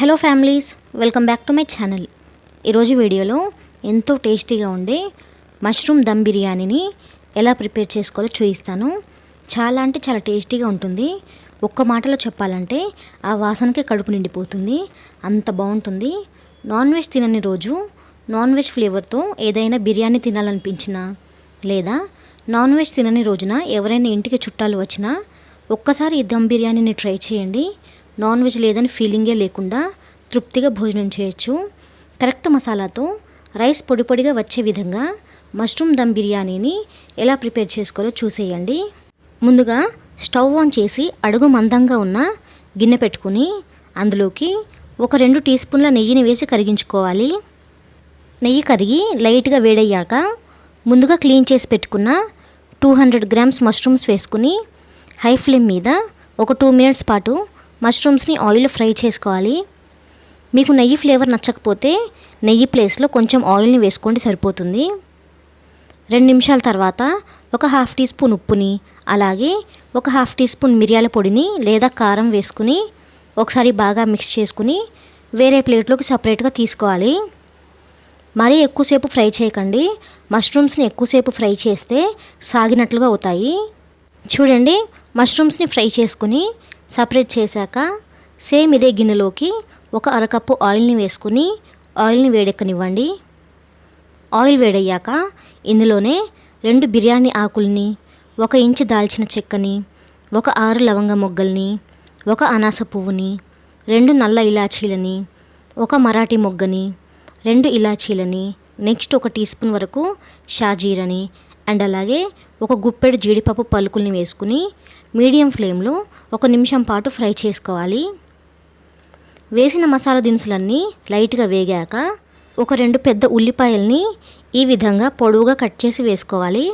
Hello families welcome back to my channel. ఈరోజు వీడియోలో ఎంతో టేస్టీగా ఉండే మష్రూమ్ దమ్ బిర్యానీని ఎలా ప్రిపేర్ చేసుకోవాలో చూపిస్తాను. చాలా అంటే చాలా టేస్టీగా ఉంటుంది. ఒక్క మాటలో చెప్పాలంటే ఆ వాసనకే కడుపు నిండిపోతుంది. అంత బాగుంటుంది. నాన్ వెజ్ తినని రోజు నాన్ వెజ్ ఫ్లేవర్తో ఏదైనా బిర్యానీ తినాలనిపించినా లేదా నాన్ వెజ్ తినని రోజున ఎవరైనా ఇంటికి చుట్టాలు వచ్చినా ఒక్కసారి ఈ దమ్ బిర్యానీని ట్రై చేయండి. నాన్ వెజ్ లేదని ఫీలింగే లేకుండా తృప్తిగా భోజనం చేయొచ్చు. కరెక్ట్ మసాలాతో రైస్ పొడి పొడిగా వచ్చే విధంగా మష్రూమ్ దమ్ బిర్యానీని ఎలా ప్రిపేర్ చేసుకోవాలో చూసేయండి. ముందుగా స్టవ్ ఆన్ చేసి అడుగు మందంగా ఉన్న గిన్నె పెట్టుకుని అందులోకి ఒక రెండు టీ స్పూన్ల నెయ్యిని వేసి కరిగించుకోవాలి. నెయ్యి కరిగి లైట్గా వేడయ్యాక ముందుగా క్లీన్ చేసి పెట్టుకున్న టూ హండ్రెడ్ గ్రామ్స్ మష్రూమ్స్ వేసుకుని హై ఫ్లేమ్ మీద ఒక టూ మినిట్స్ పాటు మష్రూమ్స్ని ఆయిల్ ఫ్రై చేసుకోవాలి. మీకు నెయ్యి ఫ్లేవర్ నచ్చకపోతే నెయ్యి ప్లేస్లో కొంచెం ఆయిల్ని వేసుకోండి సరిపోతుంది. రెండు నిమిషాల తర్వాత ఒక హాఫ్ టీ స్పూన్ ఉప్పుని అలాగే ఒక హాఫ్ టీ స్పూన్ మిరియాల పొడిని లేదా కారం వేసుకుని ఒకసారి బాగా మిక్స్ చేసుకుని వేరే ప్లేట్లోకి సపరేట్గా తీసుకోవాలి. మరీ ఎక్కువసేపు ఫ్రై చేయకండి. మష్రూమ్స్ని ఎక్కువసేపు ఫ్రై చేస్తే సాగినట్లుగా అవుతాయి. చూడండి మష్రూమ్స్ని ఫ్రై చేసుకుని సపరేట్ చేశాక సేమ్ ఇదే గిన్నెలోకి ఒక అరకప్పు ఆయిల్ని వేసుకుని ఆయిల్ని వేడెక్కనివ్వండి. ఆయిల్ వేడయ్యాక ఇందులోనే రెండు బిర్యానీ ఆకుల్ని ఒక ఇంచు దాల్చిన చెక్కని ఒక ఆరు లవంగ మొగ్గల్ని ఒక అనాస పువ్వుని రెండు నల్ల ఇలాచీలని ఒక మరాఠీ మొగ్గని రెండు ఇలాచీలని నెక్స్ట్ ఒక టీ స్పూన్ వరకు షాజీరని అండ్ అలాగే ఒక గుప్పెడు జీడిపప్పు పలుకుల్ని వేసుకుని మీడియం ఫ్లేమ్లో ఒక నిమిషం పాటు ఫ్రై చేసుకోవాలి. వేసిన మసాలా దినుసులన్నీ లైట్గా వేగాక ఒక రెండు పెద్ద ఉల్లిపాయల్ని ఈ విధంగా పొడవుగా కట్ చేసి వేసుకోవాలి.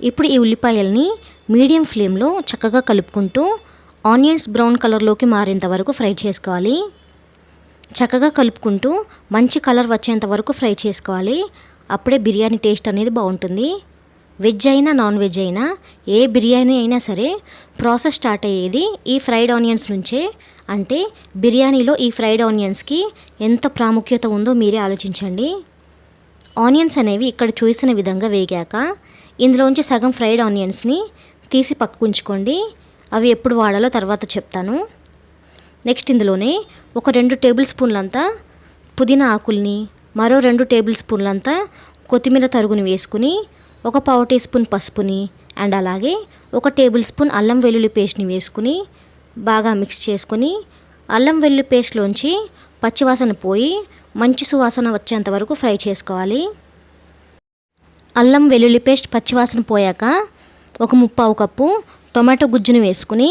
ఇప్పుడు ఈ ఉల్లిపాయల్ని మీడియం ఫ్లేమ్లో చక్కగా కలుపుకుంటూ ఆనియన్స్ బ్రౌన్ కలర్లోకి మారేంత వరకు ఫ్రై చేసుకోవాలి. చక్కగా కలుపుకుంటూ మంచి కలర్ వచ్చేంత వరకు ఫ్రై చేసుకోవాలి. అప్పుడే బిర్యానీ టేస్ట్ అనేది బాగుంటుంది. వెజ్ అయినా నాన్ వెజ్ అయినా ఏ బిర్యానీ అయినా సరే ప్రాసెస్ స్టార్ట్ అయ్యేది ఈ ఫ్రైడ్ ఆనియన్స్ నుంచే. అంటే బిర్యానీలో ఈ ఫ్రైడ్ ఆనియన్స్కి ఎంత ప్రాముఖ్యత ఉందో మీరే ఆలోచించండి. ఆనియన్స్ అనేవి ఇక్కడ చూసిన విధంగా వేగాక ఇందులోంచి సగం ఫ్రైడ్ ఆనియన్స్ని తీసి పక్కకు ఉంచుకోండి అవి ఎప్పుడు వాడాలో తర్వాత చెప్తాను. నెక్స్ట్ ఇందులోనే ఒక రెండు టేబుల్ స్పూన్లంతా పుదీనా ఆకుల్ని మరో రెండు టేబుల్ స్పూన్లంతా కొత్తిమీర తరుగుని వేసుకుని ఒక పావు టీ స్పూన్ పసుపుని అండ్ అలాగే ఒక టేబుల్ స్పూన్ అల్లం వెల్లుల్లి పేస్ట్ని వేసుకుని బాగా మిక్స్ చేసుకుని అల్లం వెల్లుల్లి పేస్ట్లోంచి పచ్చివాసన పోయి మంచి సువాసన వచ్చేంత వరకు ఫ్రై చేసుకోవాలి. అల్లం వెల్లుల్లి పేస్ట్ పచ్చివాసన పోయాక ఒక ముప్పావు కప్పు టొమాటో గుజ్జుని వేసుకుని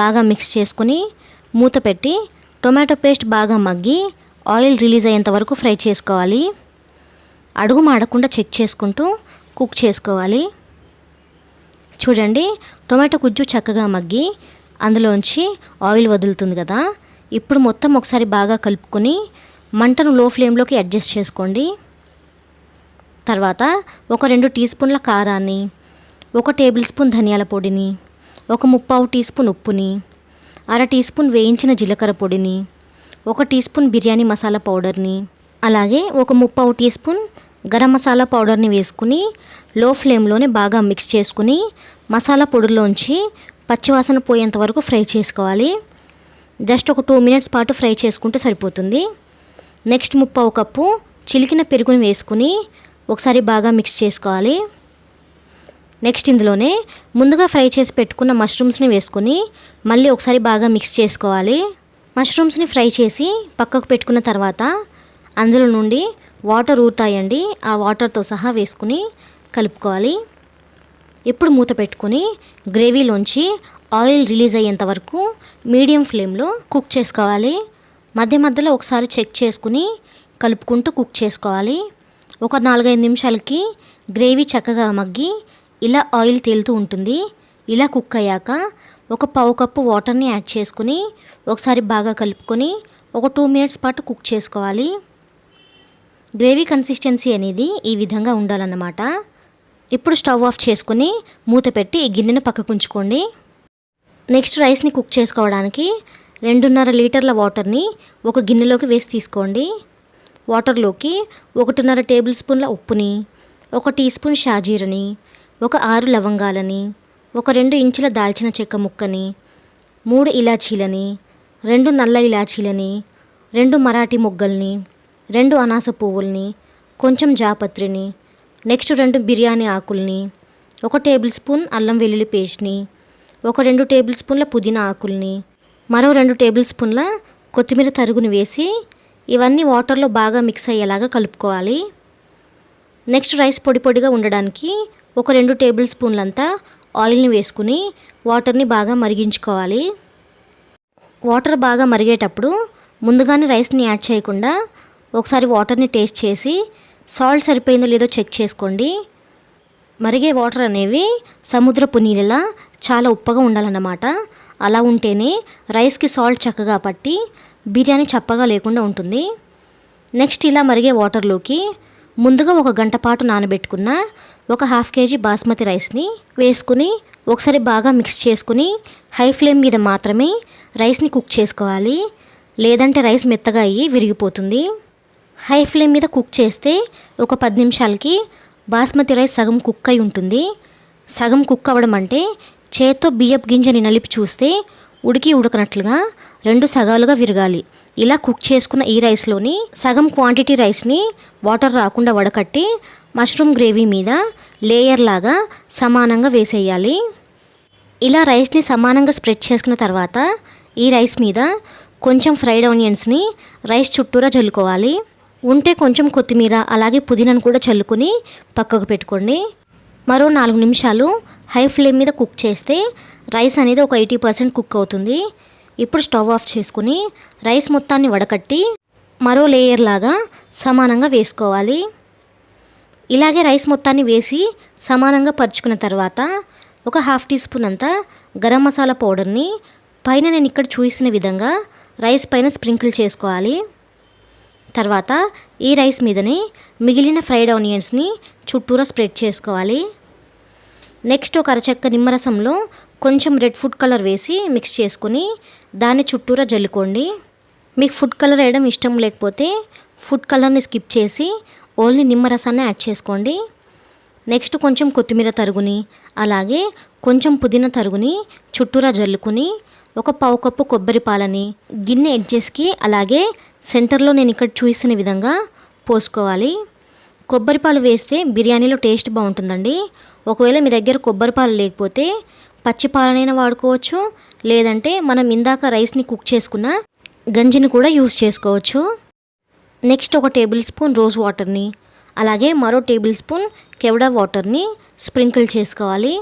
బాగా మిక్స్ చేసుకుని మూత పెట్టి టొమాటో పేస్ట్ బాగా మగ్గి ఆయిల్ రిలీజ్ అయ్యేంత వరకు ఫ్రై చేసుకోవాలి. అడుగు మాడకుండా చెక్ చేసుకుంటూ కుక్ చేసుకోవాలి. చూడండి టొమాటో గుజ్జు చక్కగా మగ్గి అందులోంచి ఆయిల్ వదులుతుంది కదా. ఇప్పుడు మొత్తం ఒకసారి బాగా కలుపుకొని మంటను లో ఫ్లేమ్లోకి అడ్జస్ట్ చేసుకోండి. తర్వాత ఒక రెండు టీ స్పూన్ల కారాన్ని ఒక టేబుల్ స్పూన్ ధనియాల పొడిని ఒక ముప్పావు టీ స్పూన్ ఉప్పుని అర టీ స్పూన్ వేయించిన జీలకర్ర పొడిని ఒక టీ స్పూన్ బిర్యానీ మసాలా పౌడర్ని అలాగే ఒక ముప్పావు టీ స్పూన్ గరం మసాలా పౌడర్ని వేసుకుని లో ఫ్లేమ్లోనే బాగా మిక్స్ చేసుకుని మసాలా పొడిలోంచి పచ్చివాసన పోయేంత వరకు ఫ్రై చేసుకోవాలి. జస్ట్ ఒక టూ మినిట్స్ పాటు ఫ్రై చేసుకుంటే సరిపోతుంది. నెక్స్ట్ ముప్పావు కప్పు చిలికిన పెరుగుని వేసుకుని ఒకసారి బాగా మిక్స్ చేసుకోవాలి. నెక్స్ట్ ఇందులోనే ముందుగా ఫ్రై చేసి పెట్టుకున్న మష్రూమ్స్ని వేసుకుని మళ్ళీ ఒకసారి బాగా మిక్స్ చేసుకోవాలి. మష్రూమ్స్ని ఫ్రై చేసి పక్కకు పెట్టుకున్న తర్వాత అందులో నుండి వాటర్ ఊరుతాయండి ఆ వాటర్తో సహా వేసుకుని కలుపుకోవాలి. ఇప్పుడు మూత పెట్టుకుని గ్రేవీలోంచి ఆయిల్ రిలీజ్ అయ్యేంత వరకు మీడియం ఫ్లేమ్లో కుక్ చేసుకోవాలి. మధ్య మధ్యలో ఒకసారి చెక్ చేసుకుని కలుపుకుంటూ కుక్ చేసుకోవాలి. ఒక నాలుగైదు నిమిషాలకి గ్రేవీ చక్కగా మగ్గి ఇలా ఆయిల్ తేలుతూ ఉంటుంది. ఇలా కుక్ అయ్యాక ఒక పావు కప్పు వాటర్ని యాడ్ చేసుకుని ఒకసారి బాగా కలుపుకొని ఒక టూ మినిట్స్ పాటు కుక్ చేసుకోవాలి. గ్రేవీ కన్సిస్టెన్సీ అనేది ఈ విధంగా ఉండాలన్నమాట. ఇప్పుడు స్టవ్ ఆఫ్ చేసుకుని మూత పెట్టి ఈ గిన్నెను పక్కకు ఉంచుకోండి. నెక్స్ట్ రైస్ని కుక్ చేసుకోవడానికి రెండున్నర లీటర్ల వాటర్ని ఒక గిన్నెలోకి వేసి తీసుకోండి. వాటర్లోకి ఒకటిన్నర టేబుల్ స్పూన్ల ఉప్పుని ఒక టీ స్పూన్ షాజీరని ఒక ఆరు లవంగాలని ఒక రెండు ఇంచుల దాల్చిన చెక్క ముక్కని మూడు ఇలాచీలని రెండు నల్ల ఇలాచీలని రెండు మరాఠీ మొగ్గల్ని రెండు అనాస పువ్వుల్ని కొంచెం జాపత్రిని నెక్స్ట్ రెండు బిర్యానీ ఆకుల్ని ఒక టేబుల్ స్పూన్ అల్లం వెల్లుల్లి పేస్ట్ని ఒక రెండు టేబుల్ స్పూన్ల పుదీనా ఆకుల్ని మరో రెండు టేబుల్ స్పూన్ల కొత్తిమీర తరుగుని వేసి ఇవన్నీ వాటర్లో బాగా మిక్స్ అయ్యేలాగా కలుపుకోవాలి. నెక్స్ట్ రైస్ పొడి పొడిగా ఉండడానికి ఒక రెండు టేబుల్ స్పూన్లంతా ఆయిల్ని వేసుకుని వాటర్ని బాగా మరిగించుకోవాలి. వాటర్ బాగా మరిగేటప్పుడు ముందుగానే రైస్ని యాడ్ చేయకుండా ఒకసారి వాటర్ని టేస్ట్ చేసి సాల్ట్ సరిపోయిందో లేదో చెక్ చేసుకోండి. మరిగే వాటర్ అనేవి సముద్రపు నీళ్ళలా చాలా ఉప్పగా ఉండాలన్నమాట. అలా ఉంటేనే రైస్కి సాల్ట్ చక్కగా పట్టి బిర్యానీ చప్పగా లేకుండా ఉంటుంది. నెక్స్ట్ ఇలా మరిగే వాటర్లోకి ముందుగా ఒక గంట పాటు నానబెట్టుకున్న ఒక హాఫ్ కేజీ బాస్మతి రైస్ని వేసుకుని ఒకసారి బాగా మిక్స్ చేసుకుని హై ఫ్లేమ్ మీద మాత్రమే రైస్ని కుక్ చేసుకోవాలి. లేదంటే రైస్ మెత్తగా అయ్యి విరిగిపోతుంది. హై ఫ్లేమ్ మీద కుక్ చేస్తే ఒక పది నిమిషాలకి బాస్మతి రైస్ సగం కుక్ అయి ఉంటుంది. సగం కుక్ అవ్వడం అంటే చేత్తో బియ్యపు గింజని నలిపి చూస్తే ఉడికి ఉడకనట్లుగా రెండు సగాలుగా విరగాలి. ఇలా కుక్ చేసుకున్న ఈ రైస్లోని సగం క్వాంటిటీ రైస్ని వాటర్ రాకుండా వడకట్టి మష్రూమ్ గ్రేవీ మీద లేయర్ లాగా సమానంగా వేసేయాలి. ఇలా రైస్ని సమానంగా స్ప్రెడ్ చేసుకున్న తర్వాత ఈ రైస్ మీద కొంచెం ఫ్రైడ్ ఆనియన్స్ని రైస్ చుట్టూరా చల్లుకోవాలి ఉంటే కొంచెం కొత్తిమీర అలాగే పుదీనాను కూడా చల్లుకొని పక్కకు పెట్టుకోండి. మరో నాలుగు నిమిషాలు హై ఫ్లేమ్ మీద కుక్ చేస్తే రైస్ అనేది ఒక ఎయిటీ పర్సెంట్ కుక్ అవుతుంది. ఇప్పుడు స్టవ్ ఆఫ్ చేసుకుని రైస్ మొత్తాన్ని వడకట్టి మరో లేయర్ లాగా సమానంగా వేసుకోవాలి. ఇలాగే రైస్ మొత్తాన్ని వేసి సమానంగా పరుచుకున్న తర్వాత ఒక హాఫ్ టీ స్పూన్ అంతా గరం మసాలా పౌడర్ని పైన నేను ఇక్కడ చూసిన విధంగా రైస్ పైన స్ప్రింకిల్ చేసుకోవాలి. తర్వాత ఈ రైస్ మీదని మిగిలిన ఫ్రైడ్ ఆనియన్స్ని చుట్టూరా స్ప్రెడ్ చేసుకోవాలి. నెక్స్ట్ ఒక అరచెక్క నిమ్మరసంలో కొంచెం రెడ్ ఫుడ్ కలర్ వేసి మిక్స్ చేసుకుని దాన్ని చుట్టూరా జల్లుకోండి. మీకు ఫుడ్ కలర్ వేయడం ఇష్టం లేకపోతే ఫుడ్ కలర్ని స్కిప్ చేసి ఓన్లీ నిమ్మరసాన్ని యాడ్ చేసుకోండి. నెక్స్ట్ కొంచెం కొత్తిమీర తరుగుని అలాగే కొంచెం పుదీనా తరుగుని చుట్టూరా జల్లుకుని ఒక పావు కప్పు కొబ్బరి పాలని గిన్నె ఎడ్జెస్కి అలాగే సెంటర్లో నేను ఇక్కడ చూసిన విధంగా పోసుకోవాలి. కొబ్బరి పాలు వేస్తే బిర్యానీలో టేస్ట్ బాగుంటుందండి. ఒకవేళ మీ దగ్గర కొబ్బరి పాలు లేకపోతే పచ్చి పాలనైనా వాడుకోవచ్చు. లేదంటే మనం ఇందాక రైస్ని కుక్ చేసుకున్న గంజిని కూడా యూస్ చేసుకోవచ్చు. నెక్స్ట్ ఒక టేబుల్ స్పూన్ రోజ్ వాటర్ని అలాగే మరో టేబుల్ స్పూన్ కెవడా వాటర్ని స్ప్రింకిల్ చేసుకోవాలి.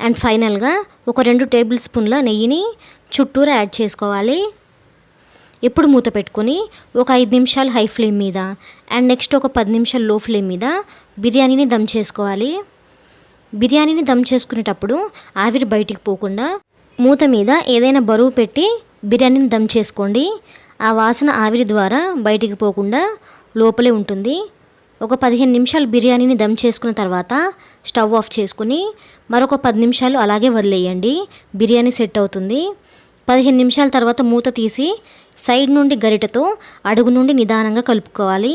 అండ్ ఫైనల్గా ఒక రెండు టేబుల్ స్పూన్ల నెయ్యిని చుట్టూరా యాడ్ చేసుకోవాలి. ఇప్పుడు మూత పెట్టుకొని ఒక ఐదు నిమిషాలు హై ఫ్లేమ్ మీద అండ్ నెక్స్ట్ ఒక పది నిమిషాలు లో ఫ్లేమ్ మీద బిర్యానీని దమ్ చేసుకోవాలి. బిర్యానీని దమ్ చేసుకునేటప్పుడు ఆవిరి బయటికి పోకుండా మూత మీద ఏదైనా బరువు పెట్టి బిర్యానీని దమ్ చేసుకోండి. ఆ వాసన ఆవిరి ద్వారా బయటికి పోకుండా లోపలే ఉంటుంది. ఒక పదిహేను నిమిషాలు బిర్యానీని దమ్ చేసుకున్న తర్వాత స్టవ్ ఆఫ్ చేసుకుని మరొక పది నిమిషాలు అలాగే వదిలేయండి. బిర్యానీ సెట్ అవుతుంది. పదిహేను నిమిషాల తర్వాత మూత తీసి సైడ్ నుండి గరిటతో అడుగు నుండి నిదానంగా కలుపుకోవాలి.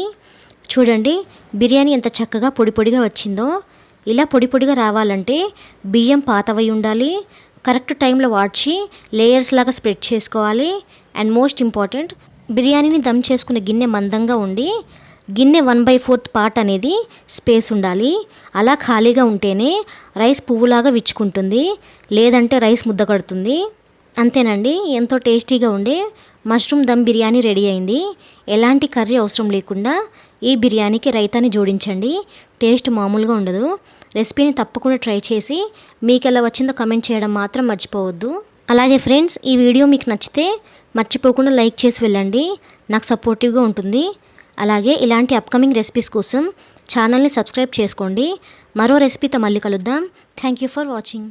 చూడండి బిర్యానీ ఎంత చక్కగా పొడి పొడిగా వచ్చిందో. ఇలా పొడి పొడిగా రావాలంటే బియ్యం పాతవై ఉండాలి. కరెక్ట్ టైంలో వాడ్చి లేయర్స్ లాగా స్ప్రెడ్ చేసుకోవాలి. అండ్ మోస్ట్ ఇంపార్టెంట్ బిర్యానీని దమ్ చేసుకునే గిన్నె మందంగా ఉండి గిన్నె వన్ బై ఫోర్త్ పార్ట్ అనేది స్పేస్ ఉండాలి. అలా ఖాళీగా ఉంటేనే రైస్ పువ్వులాగా విచ్చుకుంటుంది. లేదంటే రైస్ ముద్ద కడుతుంది. అంతేనండి. ఎంతో టేస్టీగా ఉండే మష్రూమ్ దమ్ బిర్యానీ రెడీ అయింది. ఎలాంటి కర్రీ అవసరం లేకుండా ఈ బిర్యానీకి రైతాని జోడించండి. టేస్ట్ మామూలుగా ఉండదు. రెసిపీని తప్పకుండా ట్రై చేసి మీకు ఎలా వచ్చిందో కమెంట్ చేయడం మాత్రం మర్చిపోవద్దు. అలాగే ఫ్రెండ్స్ ఈ వీడియో మీకు నచ్చితే మర్చిపోకుండా లైక్ చేసి వెళ్ళండి. నాకు సపోర్టివ్గా ఉంటుంది. అలాగే ఇలాంటి అప్కమింగ్ రెసిపీస్ కోసం ఛానల్ని సబ్స్క్రైబ్ చేసుకోండి. మరో రెసిపీతో మళ్ళీ కలుద్దాం. Thank you for watching